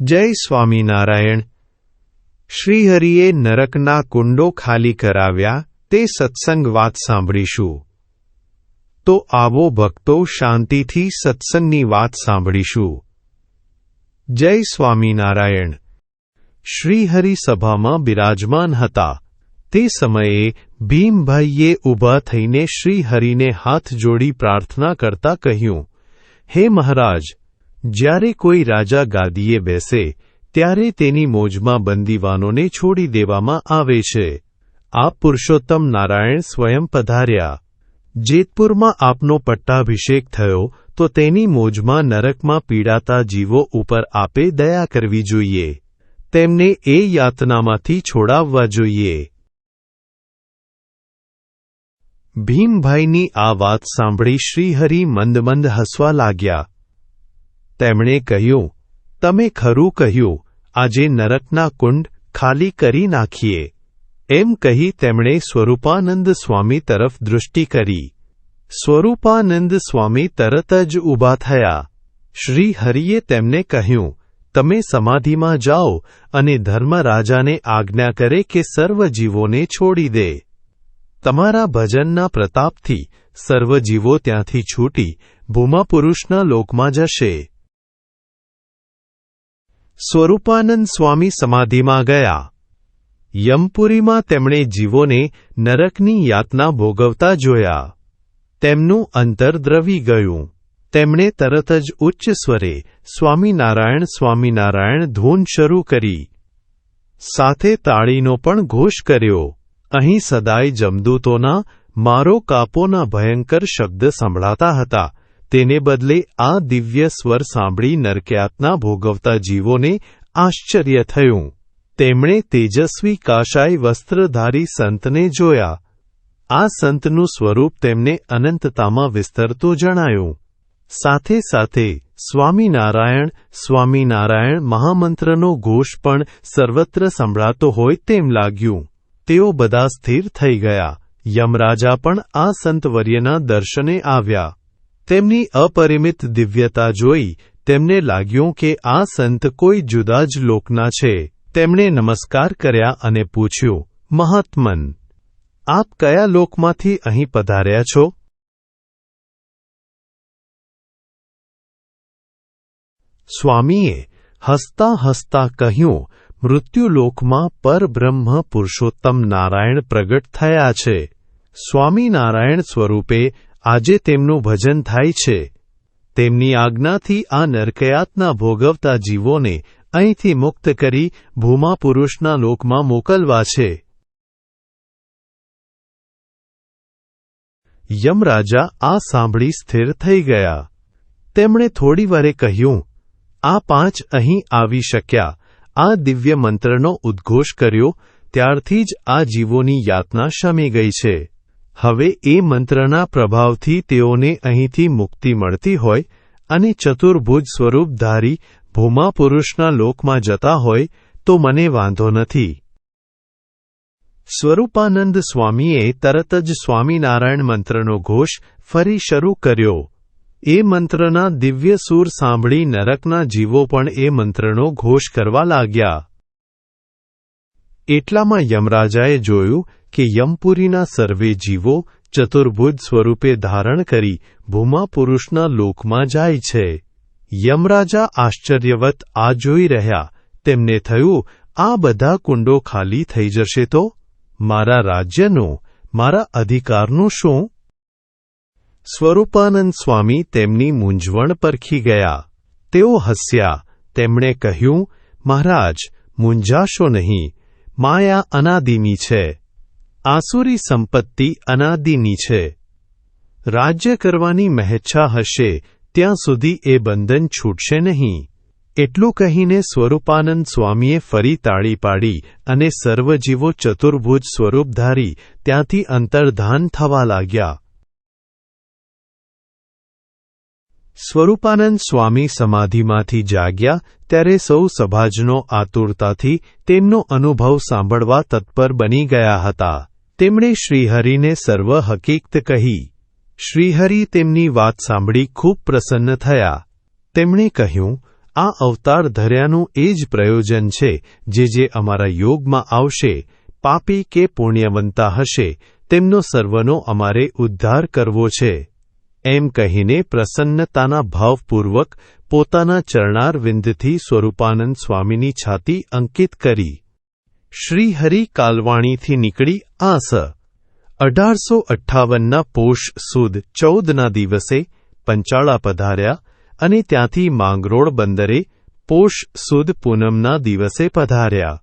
જય સ્વામિનારાયણ. શ્રીહરિએ નરકના કુંડો ખાલી કરાવ્યા, તે સત્સંગ વાત સાંભળીશું. તો આવો ભક્તો શાંતિથી સત્સંગની વાત સાંભળીશું. જય સ્વામિનારાયણ. શ્રીહરિ સભામાં બિરાજમાન હતા. તે સમયે ભીમભાઈએ ઊભા થઈને શ્રીહરિને હાથ જોડી પ્રાર્થના કરતા કહ્યું, હે મહારાજ જ્યારે કોઈ રાજા ગાદીએ બેસે, ત્યારે તેની મોજમાં બંદીવાનોને છોડી દેવામાં આવે છે. આ પુરુષોત્તમ નારાયણ સ્વયં પધાર્યા. જેતપુરમાં આપનો પટ્ટાભિષેક થયો, તો તેની મોજમાં નરકમાં પીડાતા જીવો ઉપર આપે દયા કરવી જોઈએ. તેમને એ યાતનામાંથી છોડાવવા જોઈએ. ભીમભાઈની આ વાત સાંભળી શ્રીહરિ મંદ મંદ હસવા લાગ્યા. તેમણે કહ્યું, તમે ખરું કહ્યું, આજે નરકના કુંડ ખાલી કરી નાખીએ. એમ કહી તેમણે સ્વરૂપાનંદ સ્વામી તરફ દૃષ્ટિ કરી. સ્વરૂપાનંદ સ્વામી તરત જ ઊભા થયા. શ્રી હરિએ તેમને કહ્યું, તમે સમાધિમાં જાઓ અને ધર્મરાજાને આજ્ઞા કરે કે સર્વ જીવોને છોડી દે. તમારા ભજનના પ્રતાપથી સર્વ જીવો ત્યાંથી છૂટી ભૂમાપુરુષના લોકમાં જશે. સ્વરૂપાનંદ સ્વામી સમાધિમાં ગયા. યમપુરીમાં તેમણે જીવોને નરકની યાતના ભોગવતા જોયા. તેમનું અંતર દ્રવી ગયું. તેમણે તરત જ ઉચ્ચ સ્વરે સ્વામિનારાયણ સ્વામિનારાયણ ધૂન શરૂ કરી. સાથે તાળીનો પણ ઘોષ કર્યો. અહીં સદાય જમદૂતોના, મારો કાપોના ભયંકર શબ્દ સંભળાતા હતા. તેને બદલે આ દિવ્ય સ્વર સાંભળી નરક્યાતના ભોગવતા જીવોને આશ્ચર્ય થયું. તેમણે તેજસ્વી કાશાય વસ્ત્રધારી સંતને જોયા. આ સંતનું સ્વરૂપ તેમને અનંતતામાં વિસ્તરતું જણાયું. સાથે સાથે સ્વામિનારાયણ સ્વામિનારાયણ મહામંત્રનો ઘોષ પણ સર્વત્ર સંભળાતો હોય તેમ લાગ્યું. તેઓ બધા સ્થિર થઈ ગયા. યમરાજા પણ આ સંતવર્યના દર્શને આવ્યા. તેમની અપરિમિત દિવ્યતા જોઈ તેમને લાગ્યું કે આ સંત કોઈ જુદા જ લોકના છે. તેમણે નમસ્કાર કર્યા અને પૂછ્યું, મહાત્મન, આપ કયા લોકમાંથી અહીં પધાર્યા છો? સ્વામીએ હસતા હસતા કહ્યું, મૃત્યુલોકમાં પરબ્રહ્મ પુરુષોત્તમ નારાયણ પ્રગટ થયા છે. સ્વામિનારાયણ સ્વરૂપે આજે તેમનું ભજન થાય છે. તેમની આજ્ઞાથી આ નરકયાતના ભોગવતા જીવોને અહીંથી મુક્ત કરી ભૂમા પુરુષના લોકમાં મોકલવા છે. યમરાજા આ સાંભળી સ્થિર થઈ ગયા. તેમણે થોડીવારે કહ્યું, આ પાંચ અહીં આવી શક્યા. આ દિવ્ય મંત્રનો ઉદ્ઘોષ કર્યો, ત્યારથી જ આ જીવોની યાતના શમી ગઈ છે. હવે એ મંત્રના પ્રભાવથી તેઓને અહીંથી મુક્તિ મળતી હોય અને ચતુર્ભુજ સ્વરૂપધારી ભૂમા પુરુષના લોકમાં જતા હોય તો મને વાંધો નથી. સ્વરૂપાનંદ સ્વામીએ તરત જ સ્વામિનારાયણ મંત્રનો ઘોષ ફરી શરૂ કર્યો. એ મંત્રના દિવ્ય સૂર સાંભળી નરકના જીવો પણ એ મંત્રનો ઘોષ કરવા લાગ્યા. એટલામાં યમરાજાએ જોયું કે યમપુરીના સર્વે જીવો ચતુર્ભુજ સ્વરૂપે ધારણ કરી ભૂમા પુરુષના લોકમાં જાય છે. યમરાજા આશ્ચર્યવત આ જોઈ રહ્યા, તેમને થયું, આ બધા કુંડો ખાલી થઈ જશે તો? મારા રાજ્યનું, મારા અધિકારનું શું? સ્વરૂપાનંદ સ્વામી તેમની મૂંઝવણ પરખી ગયા. તેઓ હસ્યા, તેમણે કહ્યું, મહારાજ, મૂંઝાશો નહીં માયા અનાદિની છે. આસુરી સંપત્તિ અનાદિની છે. રાજ્ય કરવાની મહેચ્છા હશે, ત્યાં સુધી એ બંધન છૂટશે નહીં. એટલું કહીને સ્વરૂપાનંદ સ્વામીએ ફરી તાળી પાડી અને સર્વજીવો ચતુર્ભુજ સ્વરૂપ ધારી ત્યાંથી અંતર્ધાન થવા લાગ્યા. સ્વરૂપાનંદ સ્વામી સમાધિમાંથી જાગ્યા ત્યારે સૌ સભાજનો આતુરતાથી તેમનો અનુભવ સાંભળવા તત્પર બની ગયા હતા. તેમણે શ્રીહરિને સર્વ હકીકત કહી. શ્રીહરિ તેમની વાત સાંભળી ખૂબ પ્રસન્ન થયા. તેમણે કહ્યું, આ અવતાર ધર્યાનું એ જ પ્રયોજન છે જે જે અમારા યોગમાં આવશે, પાપી કે પુણ્યવંતા હશે, તેમનો સર્વનો અમારે ઉદ્ધાર કરવો છે. એમ કહીને પ્રસન્નતાના ભાવપૂર્વક પોતાના ચરણારવિંદથી સ્વરૂપાનંદ સ્વામીની છાતી અંકિત કરી. શ્રીહરિ કાલવાણીથી નીકળી આ સ અઢારસો અઠ્ઠાવનના પોષ સુદ ચૌદના દિવસે પંચાળા પધાર્યા અને ત્યાંથી માંગરોળ બંદરે પોષ સુદ પૂનમના દિવસે પધાર્યા.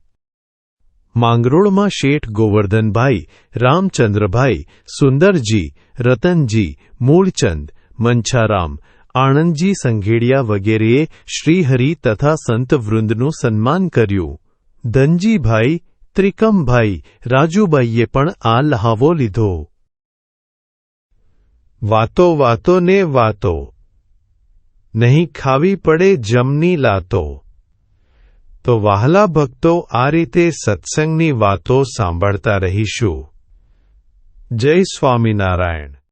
માંગરોળમાં શેઠ ગોવર્ધનભાઈ રામચંદ્રભાઈ સુંદરજી રતનજી મૂળચંદ મંછારામ આણંદજી સંઘેડિયા વગેરેએ શ્રીહરિ તથા સંતવૃંદનું સન્માન કર્યું ધનજીભાઈ ત્રિકમભાઈ રાજુબાઈએ પણ આ લહાવો લીધો વાતો વાતો ને વાતો નહીં ખાવી પડે જમની લાતો તો વહાલા ભક્તો આ રીતે સત્સંગની વાતો સાંભળતા રહીશું. જય સ્વામિનારાયણ.